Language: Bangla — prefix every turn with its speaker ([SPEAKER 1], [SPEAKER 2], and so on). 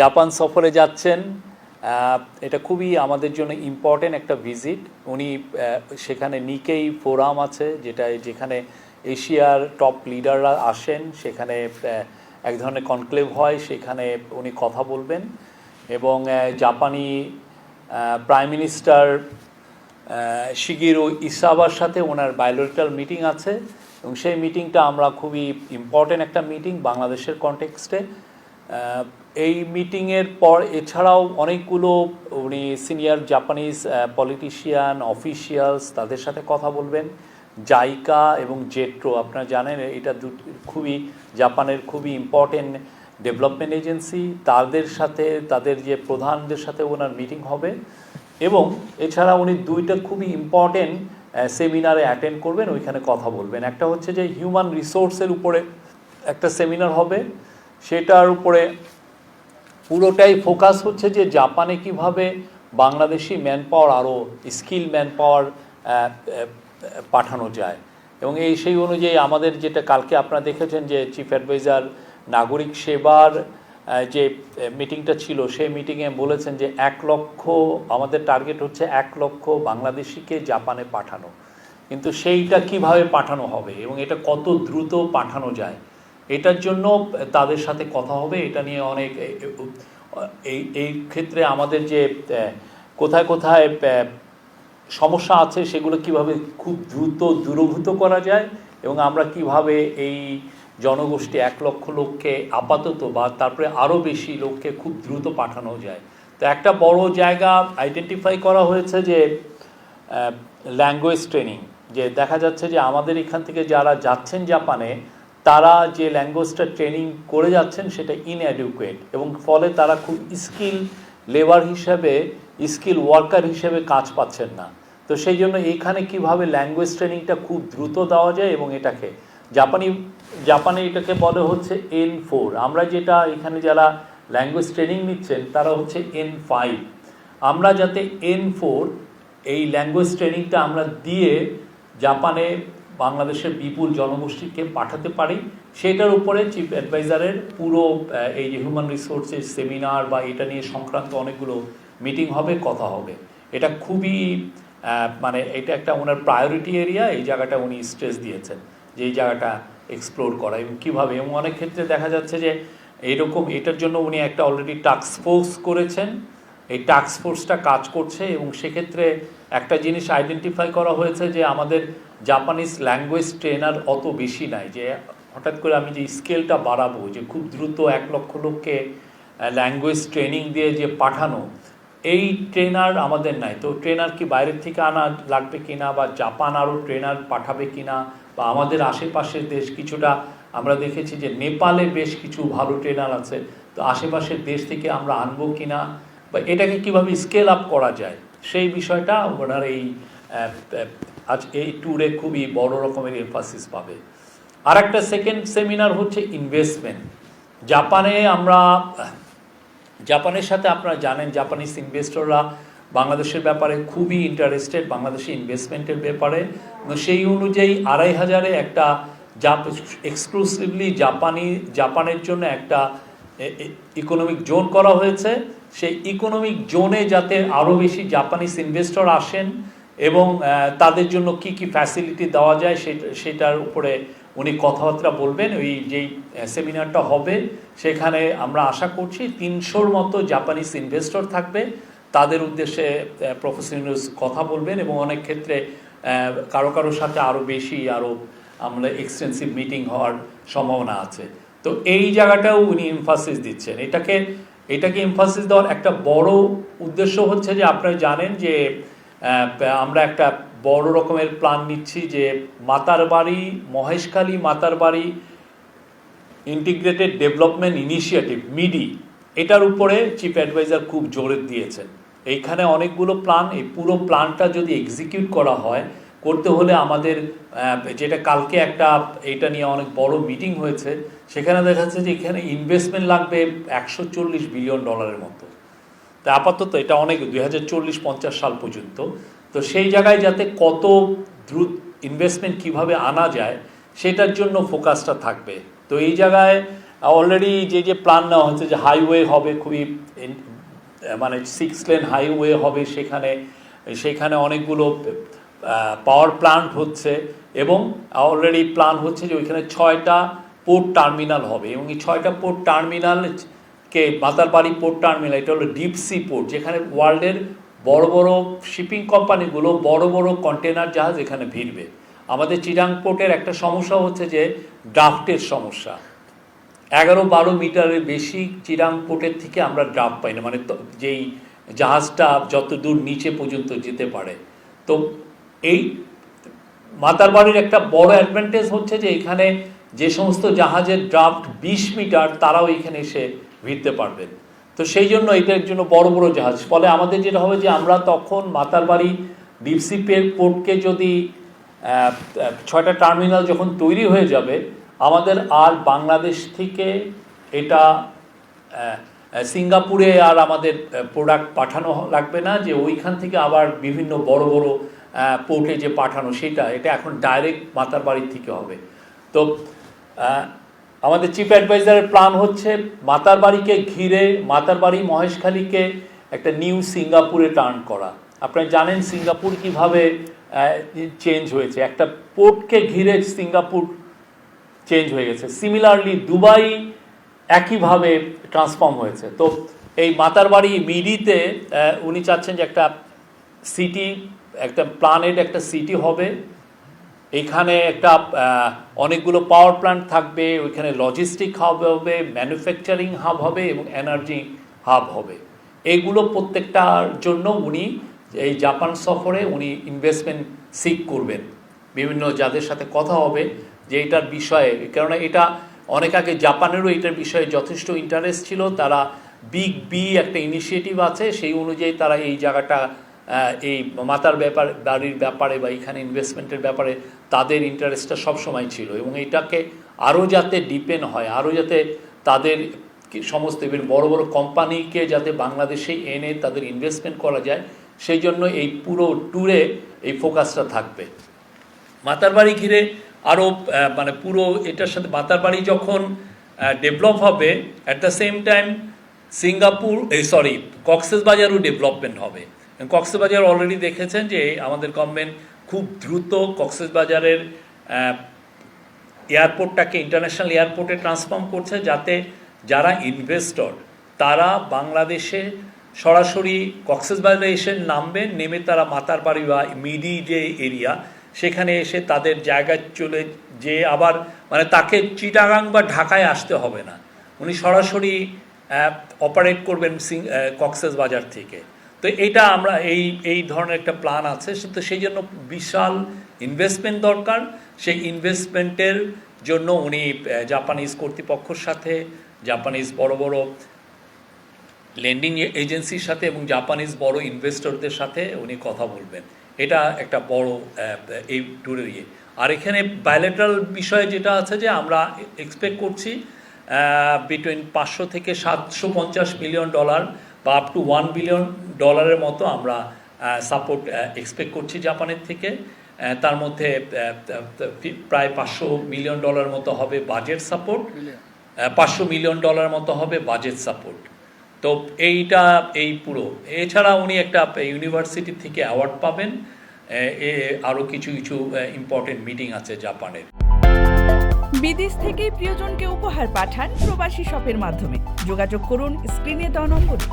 [SPEAKER 1] জাপান সফরে যাচ্ছেন এটা খুবই আমাদের জন্য ইম্পর্টেন্ট একটা ভিজিট উনি সেখানে নিকেই ফোরাম আছে, যেটা যেখানে এশিয়ার টপ লিডাররা আসেন, সেখানে এক ধরনের কনক্লেভ হয়, সেখানে উনি কথা বলবেন এবং জাপানি প্রাইম মিনিস্টার শিগিরো ইসাবার সাথে ওনার বায়োলজিক্যাল মিটিং আছে এবং সেই মিটিংটা আমরা খুবই ইম্পর্টেন্ট একটা মিটিং বাংলাদেশের কনটেক্সটে এই মিটিংয়ের পর এছাড়াও অনেকগুলো, উনি সিনিয়র জাপানিজ পলিটিশিয়ান অফিসিয়ালস তাদের সাথে কথা বলবেন। জাইকা এবং জেট্রো আপনারা জানেন, এটা খুবই জাপানের খুবই ইম্পর্টেন্ট ডেভেলপমেন্ট এজেন্সি তাদের সাথে, তাদের যে প্রধানদের সাথে ওনার মিটিং হবে। এবং এছাড়া উনি দুইটা খুবই ইম্পর্টেন্ট সেমিনারে অ্যাটেন্ড করবেন, ওইখানে কথা বলবেন। একটা হচ্ছে যে হিউম্যান রিসোর্সের উপরে একটা সেমিনার হবে। সেটার উপরে পুরোটাই ফোকাস হচ্ছে যে জাপানে কীভাবে বাংলাদেশি ম্যান পাওয়ার আরও স্কিল ম্যান পাওয়ার পাঠানো যায়। এবং এই সেই অনুযায়ী আমাদের যেটা কালকে আপনারা দেখেছেন যে চিফ অ্যাডভাইজার নাগরিক সেবার যে মিটিংটা ছিল, সেই মিটিংয়ে বলেছেন যে এক লক্ষ, আমাদের টার্গেট হচ্ছে এক লক্ষ বাংলাদেশিকে জাপানে পাঠানো। কিন্তু সেইটা কীভাবে পাঠানো হবে এবং এটা কত দ্রুত পাঠানো যায় এটার জন্য তাদের সাথে কথা হবে, এটা নিয়ে অনেক এই এই ক্ষেত্রে আমাদের যে কোথায় কোথায় সমস্যা আছে সেগুলো কীভাবে খুব দ্রুত দূরভূত করা যায় এবং আমরা কীভাবে এই জনগোষ্ঠী এক লক্ষ লোককে আপাতত বা তারপরে আরও বেশি লোককে খুব দ্রুত পাঠানো যায়। তো একটা বড় জায়গা আইডেন্টিফাই করা হয়েছে যে ল্যাঙ্গুয়েজ ট্রেনিং যে দেখা যাচ্ছে যে আমাদের এখান থেকে যারা যাচ্ছেন জাপানে তারা যে ল্যাঙ্গুয়েজটা ট্রেনিং করে যাচ্ছেন সেটা ইনঅ্যাডিকুয়েট এবং ফলে তারা খুব স্কিল লেবার হিসেবে স্কিল ওয়ার্কার হিসেবে কাজ পাচ্ছেন না। তো সেই জন্য এখানে কীভাবে ল্যাঙ্গুয়েজ ট্রেনিংটা খুব দ্রুত দেওয়া যায় এবং এটাকে, জাপানি, জাপানে এটাকে বলে হচ্ছে এন ফোর আমরা যেটা এখানে যারা ল্যাঙ্গুয়েজ ট্রেনিং নিচ্ছেন, তারা হচ্ছে এন ফাইভ আমরা যাতে এন ফোর এই ল্যাঙ্গুয়েজ ট্রেনিংটা আমরা দিয়ে জাপানে বাংলাদেশের বিপুল জনগোষ্ঠীকে পাঠাতে পারি। সেটার উপরে চিফ অ্যাডভাইজারের পুরো এই যে হিউম্যান রিসোর্সের সেমিনার বা এটা নিয়ে সংক্রান্ত অনেকগুলো মিটিং হবে, কথা হবে। এটা খুবই মানে এটা একটা ওনার প্রায়োরিটি এরিয়া এই জায়গাটা উনি স্ট্রেস দিয়েছেন যে এই জায়গাটা এক্সপ্লোর করা। এবং কীভাবে? এবং অনেক ক্ষেত্রে দেখা যাচ্ছে যে এরকম এটার জন্য উনি একটা অলরেডি টাস্ক ফোর্স করেছেন। এই টাস্ক ফোর্সটা কাজ করছে এবং সেক্ষেত্রে একটা জিনিস আইডেন্টিফাই করা হয়েছে যে আমাদের জাপানিজ ল্যাঙ্গুয়েজ ট্রেনার অত বেশি নাই, যে হঠাৎ করে আমি যে স্কেলটা বাড়াবো, যে খুব দ্রুত এক লক্ষ লোককে ল্যাঙ্গুয়েজ ট্রেনিং দিয়ে যে পাঠানো, এই ট্রেনার আমাদের নাই। তো ট্রেনার কি বাইরের থেকে আনা লাগবে কিনা বা জাপান আরও ট্রেনার পাঠাবে কিনা বা আমাদের আশেপাশের দেশ কিছুটা, আমরা দেখেছি যে নেপালে বেশ কিছু ভালো ট্রেনার আছে। তো আশেপাশের দেশ থেকে আমরা আনব কিনা বা এটাকে কীভাবে স্কেল আপ করা যায়, সেই বিষয়টা ওনার এই আজ এই ট্যুরে খুবই বড় রকমের এমফাসিস পাবে। আর একটা সেকেন্ড সেমিনার হচ্ছে ইনভেস্টমেন্ট জাপানে আমরা, জাপানের সাথে আপনারা জানেন জাপানিজ ইনভেস্টররা বাংলাদেশের ব্যাপারে খুবই ইন্টারেস্টেড বাংলাদেশে ইনভেস্টমেন্টের ব্যাপারে। সেই অনুযায়ী আড়াই হাজারে একটা জাপ এক্সক্লুসিভলি জাপানি জাপানের জন্য একটা ইকোনমিক জোন করা হয়েছে। সেই ইকোনমিক জোনে যাতে আরও বেশি জাপানিজ ইনভেস্টর আসেন এবং তাদের জন্য কি কি ফ্যাসিলিটি দেওয়া যায় সেটা সেটার উপরে উনি কথাবার্তা বলবেন। ওই যেই সেমিনারটা হবে, সেখানে আমরা আশা করছি তিনশোর মতো জাপানিজ ইনভেস্টর থাকবে। তাদের উদ্দেশ্যে প্রফেসর ইউনুস কথা বলবেন এবং অনেক ক্ষেত্রে কারও কারোর সাথে আরও বেশি আরও আমরা এক্সটেন্সিভ মিটিং হওয়ার সম্ভাবনা আছে। তো এই জায়গাটাও উনি এমফাসিস দিচ্ছেন। এটাকে এটাকে এমফাসিস দেওয়ার একটা বড় উদ্দেশ্য হচ্ছে যে আপনারা জানেন যে আমরা একটা বড় রকমের প্ল্যান নিচ্ছি যে মাতার বাড়ি মহেশখালী মাতার বাড়ি ইন্টিগ্রেটেড ডেভেলপমেন্ট ইনিশিয়েটিভ মিডি এটার উপরে চিফ অ্যাডভাইজার খুব জোরে দিয়েছেন। এইখানে অনেকগুলো প্ল্যান এই পুরো প্ল্যানটা যদি এক্সিকিউট করা হয় করতে হলে আমাদের যেটা কালকে একটা এটা নিয়ে অনেক বড় মিটিং হয়েছে, সেখানে দেখা যাচ্ছে যে এখানে ইনভেস্টমেন্ট লাগবে একশো চল্লিশ বিলিয়ন ডলারের মতো। তা আপাতত এটা অনেক, দুই হাজার চল্লিশ পঞ্চাশ সাল পর্যন্ত। তো সেই জায়গায় যাতে কত দ্রুত ইনভেস্টমেন্ট কীভাবে আনা যায়, সেটার জন্য ফোকাসটা থাকবে। তো এই জায়গায় অলরেডি যে যে প্ল্যান নেওয়া হচ্ছে যে হাইওয়ে হবে, খুবই মানে সিক্স লেন হাইওয়ে হবে সেখানে সেখানে অনেকগুলো পাওয়ার প্ল্যান্ট হচ্ছে এবং অলরেডি প্ল্যান হচ্ছে যে ওইখানে ছয়টা পোর্ট টার্মিনাল হবে এবং এই ছয়টা পোর্ট টার্মিনাল টার্মিনালকে মাতারবাড়ি পোর্ট টার্মিনাল এটা হলো ডিপ সি পোর্ট যেখানে ওয়ার্ল্ডের বড় বড় শিপিং কোম্পানিগুলো বড় বড় কন্টেনার জাহাজ এখানে ভিড়বে। আমাদের চিরাং পোর্টের একটা সমস্যা হচ্ছে যে ড্রাফটের সমস্যা। এগারো বারো মিটারের বেশি চিরাং পোর্টের থেকে আমরা ড্রাফট পাই না মানে যেই জাহাজটা যত দূর নিচে পর্যন্ত যেতে পারে। তো এই মাতারবাড়ির একটা বড় অ্যাডভান্টেজ হচ্ছে যে এখানে যে সমস্ত জাহাজের ড্রাফট বিশ মিটার তারাও এখানে এসে ভিড়তে পারবেন তো সেই জন্য এটার জন্য বড় বড় জাহাজ। ফলে আমাদের যেটা হবে যে আমরা তখন মাতারবাড়ি ডিপসিপের পোর্টকে যদি ছয়টা টার্মিনাল যখন তৈরি হয়ে যাবে, আমাদের আর বাংলাদেশ থেকে এটা সিঙ্গাপুরে আর আমাদের প্রোডাক্ট পাঠানো লাগবে না যে ওইখান থেকে আবার বিভিন্ন বড় বড় পোর্টে যে পাঠানো সেটা, এটা এখন ডাইরেক্ট মাতার বাড়ির থেকে হবে। তো আমাদের চিফ অ্যাডভাইজারের প্ল্যান হচ্ছে মাতার বাড়িকে ঘিরে, মাতার বাড়ি মহেশখালীকে একটা নিউ সিঙ্গাপুরে টার্ন করা। আপনারা জানেন সিঙ্গাপুর কীভাবে চেঞ্জ হয়েছে? একটা পোর্টকে ঘিরে সিঙ্গাপুর চেঞ্জ হয়ে গেছে। সিমিলারলি দুবাই একইভাবে ট্রান্সফর্ম হয়েছে। তো, এই মাতার বাড়ি মিডিতে উনি চাচ্ছেন যে একটা সিটি একটা প্ল্যানেট একটা সিটি হবে। এখানে একটা অনেকগুলো পাওয়ার প্ল্যান্ট থাকবে, ওইখানে লজিস্টিক হাব হবে ম্যানুফ্যাকচারিং হাব হবে এবং এনার্জি হাব হবে। এগুলো প্রত্যেকটার জন্য উনি এই জাপান সফরে উনি ইনভেস্টমেন্ট সিক করবেন। বিভিন্ন যাদের সাথে কথা হবে যে এটার বিষয়ে, কেননা এটা অনেক আগে জাপানেরও এটার বিষয়ে যথেষ্ট ইন্টারেস্ট ছিল। তারা বিগ বি একটা ইনিশিয়েটিভ আছে, সেই অনুযায়ী তারা এই জায়গাটা এই মাতার ব্যাপার, বাড়ির ব্যাপারে বা এখানে ইনভেস্টমেন্টের ব্যাপারে তাদের ইন্টারেস্টটা সবসময় ছিল এবং এটাকে আরও যাতে ডিপেন্ড হয় আরও যাতে তাদের সমস্ত বিভিন্ন বড় বড় কোম্পানিকে যাতে বাংলাদেশে এনে তাদের ইনভেস্টমেন্ট করা যায়, সেই জন্য এই পুরো ট্যুরে এই ফোকাসটা থাকবে। মাতার বাড়ি ঘিরে আরও মানে পুরো এটার সাথে মাতার বাড়ি যখন ডেভেলপ হবে at the same time Singapore, এই সরি কক্সেস বাজারও ডেভেলপমেন্ট হবে। কক্সেস বাজার অলরেডি দেখেছেন যে আমাদের গভর্নমেন্ট খুব দ্রুত কক্সেস বাজারের এয়ারপোর্টটাকে ইন্টারন্যাশনাল এয়ারপোর্টে ট্রান্সফর্ম করছে যাতে যারা ইনভেস্টর তারা বাংলাদেশে সরাসরি কক্সবাজারে এসে নামবেন নেমে তারা মাতার বাড়ি বা মিডি যে এরিয়া সেখানে এসে তাদের জায়গায় চলে যে আবার মানে তাকে চিটাগাং বা ঢাকায় আসতে হবে না। উনি সরাসরি অপারেট করবেন সিং কক্সেস বাজার থেকে। তো এটা আমরা এই এই ধরনের একটা প্ল্যান আছে। তো সেই জন্য বিশাল ইনভেস্টমেন্ট দরকার। সেই ইনভেস্টমেন্টের জন্য উনি জাপানিজ কর্তৃপক্ষের সাথে জাপানিজ বড় বড় লেন্ডিং এজেন্সির সাথে এবং জাপানিজ বড় ইনভেস্টরদের সাথে উনি কথা বলবেন। এটা একটা বড় এই ট্যুরের ইয়ে। আর এখানে বায়োলেটারাল বিষয়ে যেটা আছে যে আমরা এক্সপেক্ট করছি বিটুইন পাঁচশো থেকে সাতশো পঞ্চাশ মিলিয়ন ডলার বা আপ টু ওয়ান বিলিয়ন ডলারের মতো আমরা সাপোর্ট এক্সপেক্ট করছি জাপানের থেকে। তার মধ্যে প্রায় পাঁচশো মিলিয়ন ডলার মতো হবে বাজেট সাপোর্ট পাঁচশো মিলিয়ন ডলার মতো হবে বাজেট সাপোর্ট তো এইটা এই পুরো। এছাড়া উনি একটা ইউনিভার্সিটি থেকে অ্যাওয়ার্ড পাবেন। এ আরও কিছু কিছু ইম্পর্টেন্ট মিটিং আছে জাপানের
[SPEAKER 2] বিদেশ থেকে প্রিয়জনকে উপহার পাঠান প্রবাসী শপের মাধ্যমে। যোগাযোগ করুন স্ক্রিনে দেওয়া নম্বরে।